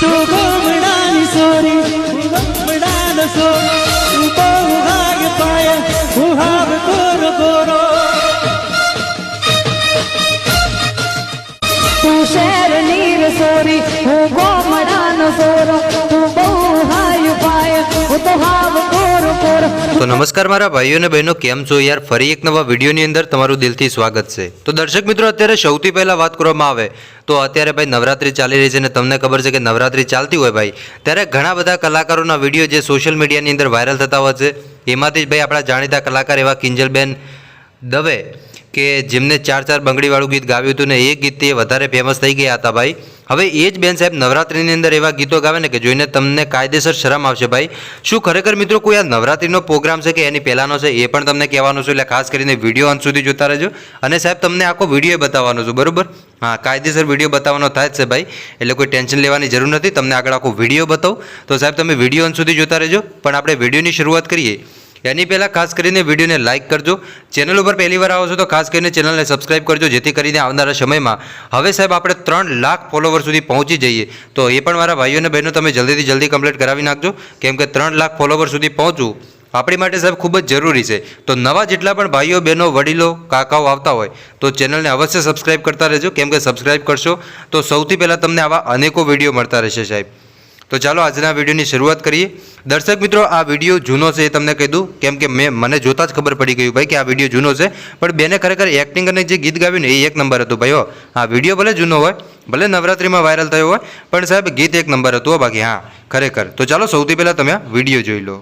તું ગોમડાની sorry, ગોમડાનો sorrow તું બહુ હાગ પાય, હું હાવ ગોરો ગોરો. તું શહેરની રસોરી હું ગોમડાનો સોરો તો નમસ્કાર મારા ભાઈઓ અને બહેનો, કેમ છો યાર? ફરી એક નવા વિડીયોની અંદર તમારું દિલથી સ્વાગત છે. તો દર્શક મિત્રો, અત્યારે સૌથી પહેલાં વાત કરવામાં આવે તો અત્યારે ભાઈ નવરાત્રી ચાલી રહી છે અને તમને ખબર છે કે નવરાત્રી ચાલતી હોય ભાઈ, ત્યારે ઘણા બધા કલાકારોના વીડિયો જે સોશિયલ મીડિયાની અંદર વાયરલ થતા હોય છે, એમાંથી જ ભાઈ આપણા જાણીતા કલાકાર એવા કિંજલબેન દવે, કે જેમને ચાર ચાર બંગડીવાળું ગીત ગાવ્યું હતું ને એ ગીતથી વધારે ફેમસ થઈ ગયા હતા ભાઈ. હવે એ જ બેન સાહેબ નવરાત્રિની અંદર એવા ગીતો ગાવે ને કે જોઈને તમને કાયદેસર શરમ આવશે. ભાઈ, શું ખરેખર મિત્રો કોઈ આ નવરાત્રિનો પ્રોગ્રામ છે કે એની પહેલાંનો છે એ પણ તમને કહેવાનું છું, એટલે ખાસ કરીને વીડિયો અંત સુધી જોતા રહેજો. અને સાહેબ, તમને આખો વીડિયો બતાવવાનો છું, બરાબર? હા, કાયદેસર વીડિયો બતાવવાનો થાય જ છે ભાઈ, એટલે કોઈ ટેન્શન લેવાની જરૂર નથી. તમને આગળ આખો વીડિયો બતાવું. તો સાહેબ, તમે વીડિયો અંત સુધી જોતા રહેજો. પણ આપણે વિડીયોની શરૂઆત કરીએ. એની પહેલાં ખાસ કરીને વિડીયોને લાઇક કરજો. ચેનલ ઉપર પહેલી વાર આવો છો તો ખાસ કરીને ચેનલને સબસ્ક્રાઇબ કરજો, જેથી કરીને આવનારા સમયમાં હવે સાહેબ આપણે ત્રણ લાખ ફોલોવર સુધી પહોંચી જઈએ. તો એ પણ મારા ભાઈઓ અને બહેનો તમે જલ્દીથી જલ્દી કમ્પ્લીટ કરાવી નાખજો. કેમ કે ત્રણ લાખ ફોલોવર સુધી પહોંચવું આપણી માટે સાહેબ ખૂબ જ જરૂરી છે. તો નવા જેટલા પણ ભાઈઓ, બહેનો, વડીલો, કાકાઓ આવતા હોય તો ચેનલને અવશ્ય સબસ્ક્રાઇબ કરતા રહેજો. કેમ કે સબસ્ક્રાઇબ કરશો તો સૌથી પહેલાં તમને આવા અનેકો વીડિયો મળતા રહેશે સાહેબ. તો ચાલો આજના વિડીયોની શરૂઆત કરીએ. દર્શક મિત્રો, આ વીડિયો જૂનો છે એ તમને કહી દઉં. કેમ કે મેં, મને જોતાં જ ખબર પડી ગયું ભાઈ કે આ વીડિયો જૂનો છે. પણ બેને ખરેખર એક્ટિંગ અને જે ગીત ગાવ્યું ને એ એક નંબર હતું ભાઈ હો. આ વીડિયો ભલે જૂનો હોય, ભલે નવરાત્રિમાં વાયરલ થયો હોય, પણ સાહેબ ગીત એક નંબર હતું હો બાકી, હા, ખરેખર. તો ચાલો સૌથી પહેલાં તમે આ વીડિયો જોઈ લો.